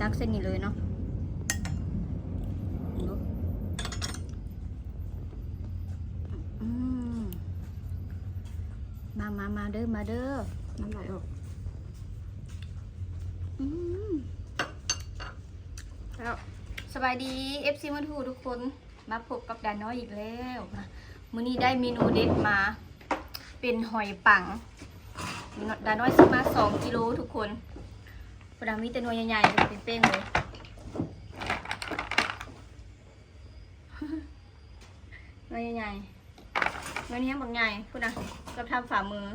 ตักเส้นนี้เลยเนาะมามามาเด้อ มาเด้อน้ำลายออกอืมแล้วสบายดี FC มันทูทุกคน มาพบกับดาน้อยอีกแล้วมื้อนี้ได้เมนูเด็ดมา เป็นหอยปังดาน้อยซื้อมา 2 กิโลทุกคน ปรามีแต่หน่วยใหญ่ๆเป็นเป้งเลยหน่วยใหญ่ๆหน่วยนี้บางใหญ่พูดนะกับทำฝ่ามือ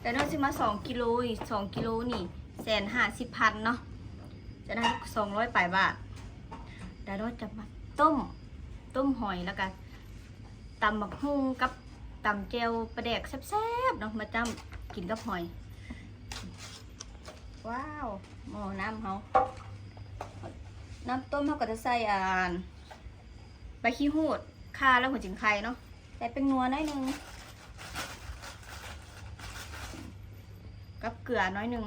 แต่น้อยซื้อมาสองกิโลอีกสองกิโลนี่แสนห้าสิบพันเนาะจะได้สองร้อยปลายบาทดาน้อยจะมาต้ม ต้มหอยแล้วกันตำบักฮุ่งกับตำเจลปลาแดกแซ่บๆเนาะมาจ้ำกินกับหอย ว้าวหม้อน้ำเขาน้ำต้มเขาก็จะใส่อ่านใบขี้หูดข่าแล้วหัวจิงไข่เนาะใส่เป็นนัวน้อยหนึงกับเกลือน้อยหนึง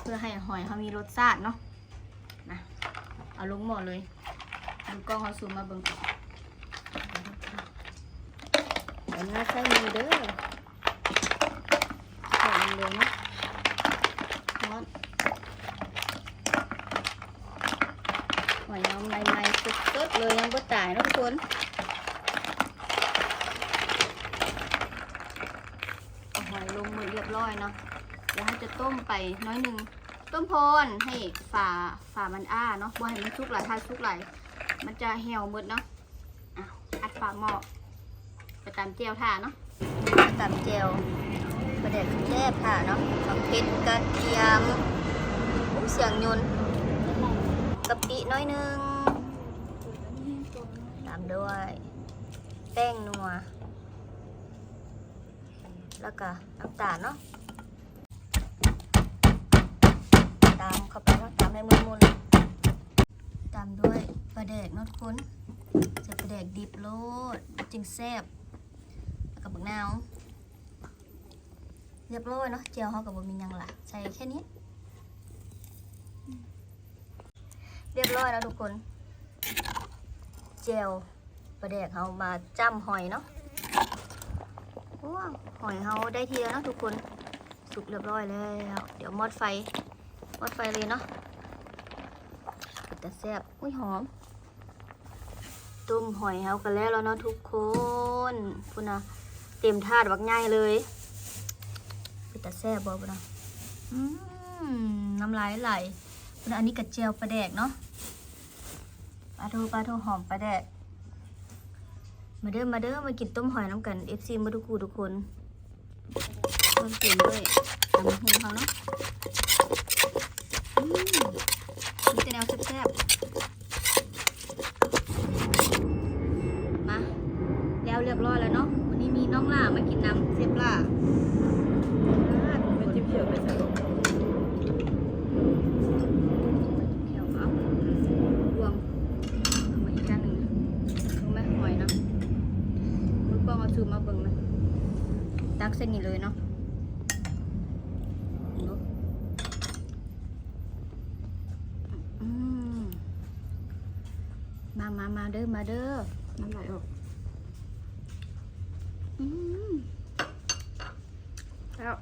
เพื่อให้หอยเขามีรสชาติเนาะนะเอาลงหม้อเลยดูกล้องเขาซูมมาเบิ่งเดี๋ยวน่าใส่มือเด้อใส่มันเลยเนาะร้อนหอยเอาใหม่ๆส ดเลยยังบ่ตายนาะทุกคนหอยลงมือเรียบร้อยเนาะเดี๋ยวให้จะต้มไปน้อยหนึ่งต้มพรให้ฝาฝามันอ้าเนาะบ่ให้มันชุกหลายถ้าชุกหลายมันจะเหี่ยวหมดเนาะอะอัดฝาหม้อไปตามเจียวท่าเนาะตามเจียวประเด็ดแซ่บค่ะเนาะกับเผ็ดกระเทียมเสียงยนกะปิน้อยหนึง แป้งนัว แล้วก็น้ำตาลเนาะตามเข้าไปเนาะตามในมือมุนตามด้วยปลาแดกนาะทุกคนใส่ปลาแดกดิบโลดจึงแซ่บแล้วก็บักนาวเรียบร้อยเนาะเจียวเขากับบะมีหยังละใส่แค่นี้ เรียบร้อยแล้วทุกคน เจียว ปลาแดกเขามาจ้ำหอยเนาะว้าวหอยเขาได้ทีแล้วนะทุกคน สุกเรียบร้อยแล้ว เดี๋ยวมอดไฟวัดไฟเลยเนาะแต่แซ่บอุ้ยหอม ต้มหอยเฮากันแล้วแล้วเนาะทุกคนพูดนะเต็มถาดบักง่ายเลยเป็นแต่แซ่บบอกนะอืมน้ำลายไหลพูดนะอันนี้กระเจียวปลาแดกเนาะปลาทูปลาทูหอมปลาแดก มาเด้อมาเด้อมากินต้มหอยน้ำกัน FC มาทุกคูทุกคนเริ่มกินด้วยตำหูเขาเนาะ อืมมีแต่แนวแซ่บๆ มา แล้วเรียบร้อยแล้วเนาะ วันนี้มีน้องล่ามากินน้ำเสียบล่า เป็นจิ้มเขียวไปใส่ลง แถวเอารวมเอามาอีกจานหนึ่งนะรู้ไหมหอยเนาะมือกล้องเอา ซูมมาเบิ่งนะตักเส้นนี้เลยเนาะมามามาเด้อ มาเด้อน้ำลายออกอแล้ว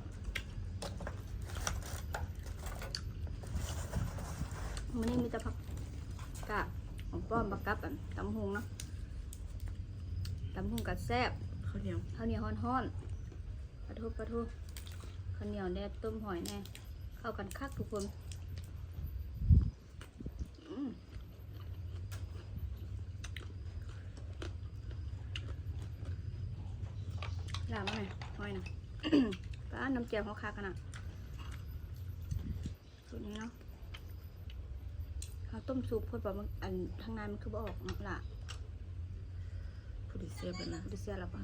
มันนี่มีแต่ผักกาดของป้อมบักกับอันตำหุงเนาะตำหุงกัดแซ่บ ข้าวเหนียวข้าวเหนียวฮ้อนๆปลาทูปลาทูข้าวเหนียวแดดต้มหอยแน่เข้ากันคักทุกคนอืมลามาหน่อยหอยหน่อยป้าน้ำเจียวเขาคักกันอะสูตรนี้เนาะเขาต้มซุปเพื่อแบบมันอันทางในมันคือบ่ออกเนาะล่ะผู้ดิ เซียเป็นนะดูเสียและป่ะ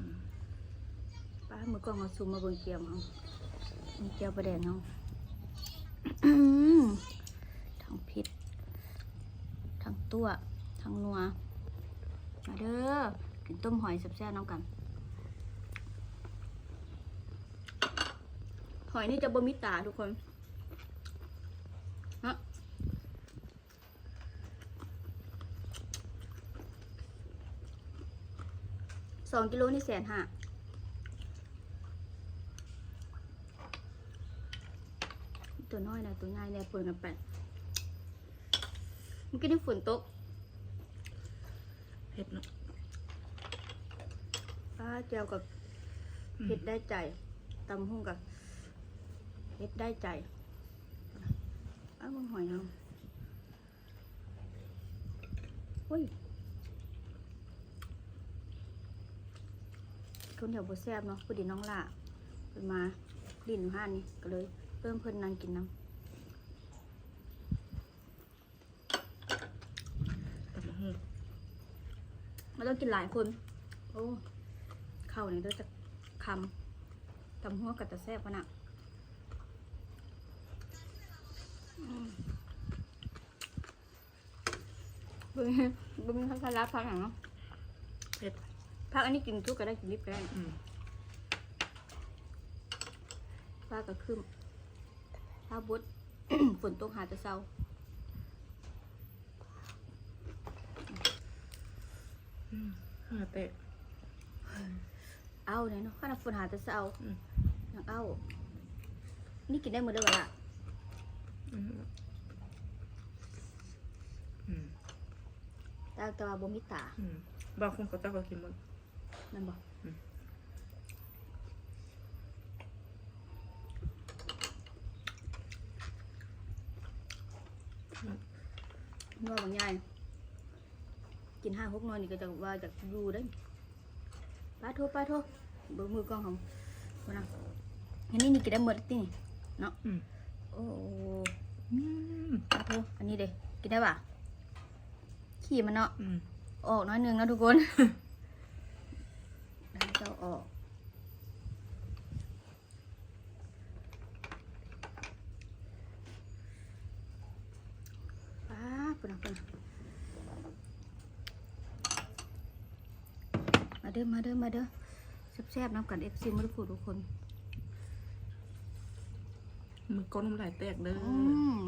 ป้ามือกล้องเอาซูมมาเบิ่งเกียวเอามีเกียวประเด็นเอาอื้อหือทั้งพิษทั้งตัวทั้งนัว มาเด้อกินต้มหอยแซ่บๆน้ำกัน หอยนี่จะบ่มีตาทุกคน สองกิโลนี่แสนห้าตัวน้อยนะตัวใหญ่เนี่ยเปิดกันไปเมื่อกี้นี่ฝนตกเผ็ดเนาะป้าเจียวกับเห็ดได้ใจตำหุ่งกับเห็ดได้ใจอ้าวมึงหอยเอาอุ้ย นเดียวบ่แซ่บเนาะพอดีน้องล่ะเพิ่นมาดินห้านี่ก็เลยเพิ่มเพิ่นนางกินน้ำตำบักหุ่งเราต้องกินหลายคน โอ้เข้าวนี่เราจะคำตำหัวกับตะแซ่บวะน่ะอืมบึ้งบึ้งพักรับพักอย่างเนาะเผ็ด พักอันนี้กินทุกก็ได้กินลิบก็ได้อืมป้าก็ขึ้นป้าบด ฝนตกหาแตะเศร้าห้าแตกเอาเนี่ยเนาะข้าฝนหาแตะเศร้าอืมอย่างเอานี่กินได้หมดเลยเหรอล่ะอืมอืมแต่แต่ว่าบ่มีตาอืมบางคนเขาจะก็กินหมด นั่นบ่อืมนัวบางอย่างกินห้าหกหนอยนี่ก็จะว่าจากดูได้ป้าโทษป้าโทษเบิกมือกล้องของคนนะอันนี้นี่กินได้หมดติเนาะอืมโอ้โหอืมป้าโทษอันนี้เด้กินได้ป่ะขี้มันเนาะอืมออกน้อยหนึงนะทุกคนแล้ว เจ้าออก ป้าปุ่นนะปุ่นนะมาเด้อ มาเด้อ มาเด้อแซ่บๆน้ำกันเอฟซีมาทุกคนทุกคนมือก้นน้ำลายแตกเด้ออืม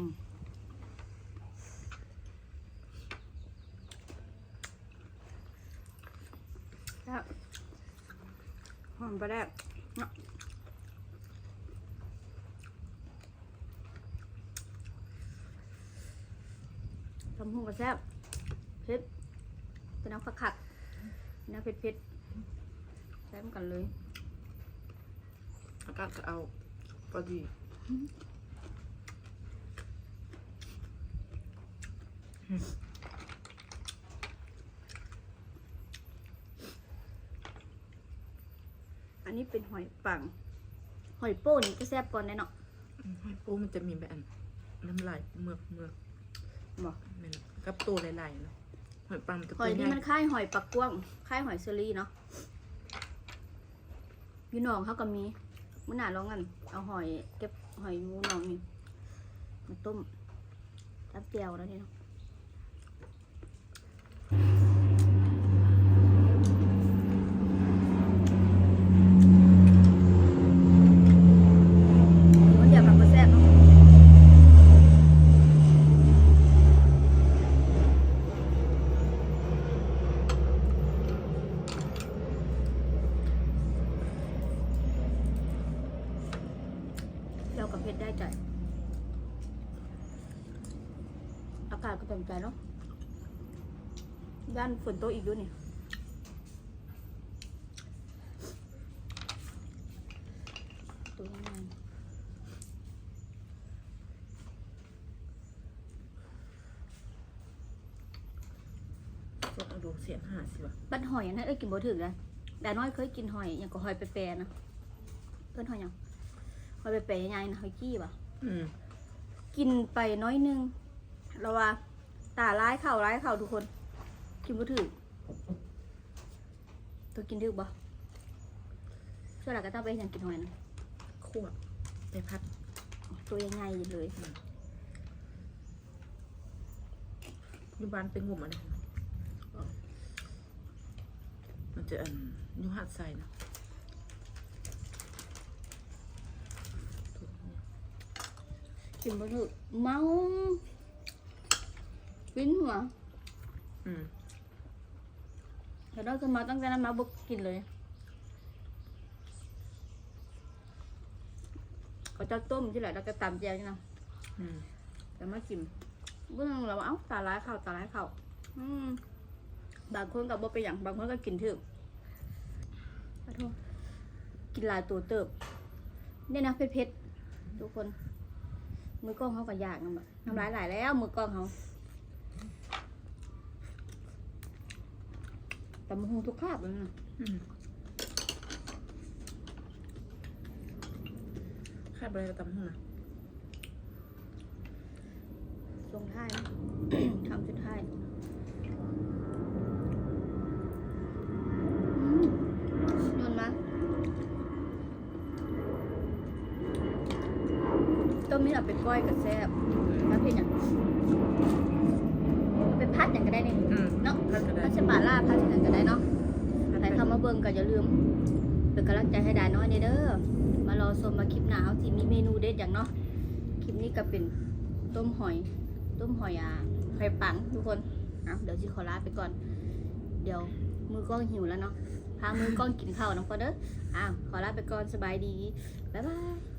ครับ หอมไปแรกเนาะทำหุ่งกระแซบเผ็ดเป็นน้ำขักๆน้ำเผ็ดๆใช้กันเลยอากาศก็เอาพอดีอั นนี้เป็นหอยปัง หอยโป้นี่ก็แซ่บก่อนแน่เนาะอืมหอยปูมันจะมีแบบอันน้ำลายเมือกเมือกบอกแม่นกับตัวหลายๆเนาะหอยปังมันจะหตัอวยใหนี่ญ่มันคล้ายหอยปักกว้างคล้ายหอยเซอรี่เนาะอยูหนองเขาก็มีมื่อหนาลองกันเอาหอยเก็บหอยมูหนองนี่มาต้มทับเจียวแล้วนี่เนาะมันเดี๋ยวมันก็แซ่บเนาะ เรา กับเพชรได้ใจ อากาศก็เป็นใจเนาะด้านฝนโตกอีกด้วยนี่ตัวยังไงสดเอาดูเสียงหาสิวะบัดหอยอันนั้นเอ้ยกินบ่ถึงเลยแต่น้อยเคยกินหอยอย่างก็หอยแปรๆนะเพื่อนหอยหยัง หอยแปรๆยังไงนะหอยกี้ป่ะอืมกินไปน้อยหนึงเราว่าตาร้ายเข่าร้ายเข่าทุกคน กินบ่ถึงตัวกินถึกบ่ช่วยหลักก็ต้องไปเห็นกินหอยนะคั่วไปพัดตัวยังไงเลยอยูบ้านเป็นงุ่มอะไรมันจะอันอยูหัดใส่นะ กินบ่ถึกเมาฟินหัวอืมแต่ได้ขึ้นมาตั้งแต่นั้นมาบุกกินเลยเขาจะต้มที่ไหนแล้วก็ตำแจวนี่นะอืมแต่มากินเบื้องเราเอ้าตาร้ายเข่าตาร้ายเข่าอืมบางคนกับบ่ไปนอย่างบางคนก็กินถึงขอโทษกินหลายตัวเติบเนี่ยนะเผ็ดๆทุกคน มือกล้องเขาก็อยากนะแบบน้ำลายไหลแล้ว มือกล้องเขาแต่มันคงทุกคาบเลยนะอืมคาดไปเลยตำหุ่นนะทรงท้ายนะทำสุดท้ายอืมโยนมาต้มนี่เราไป ก้อยกับแซ่บแล้วเพี่อย่างไปพัดอย่างก็ได้นี่อืม เนาะพัดก็ได้ พัดสปาล่าพัดอย่างก็ได้เนาะใครเข้ามาเบิ่งก็อย่าลืม เป็นกำลังใจให้ดาน้อยเด้อ มารอชมมาคลิปหน้าเขาที่มีเมนูเด็ดอย่างเนาะ คลิปนี้ก็เป็นต้มหอย ต้มหอยอะไข่ปังทุกคนอะเดี๋ยวจิขอลาไปก่อน เดี๋ยวมือกล้องหิวแล้วเนาะ พามือกล้องกินข้าวน้องพอเด้อ อ้าวขอลาไปก่อนสบายดี บ๊ายบาย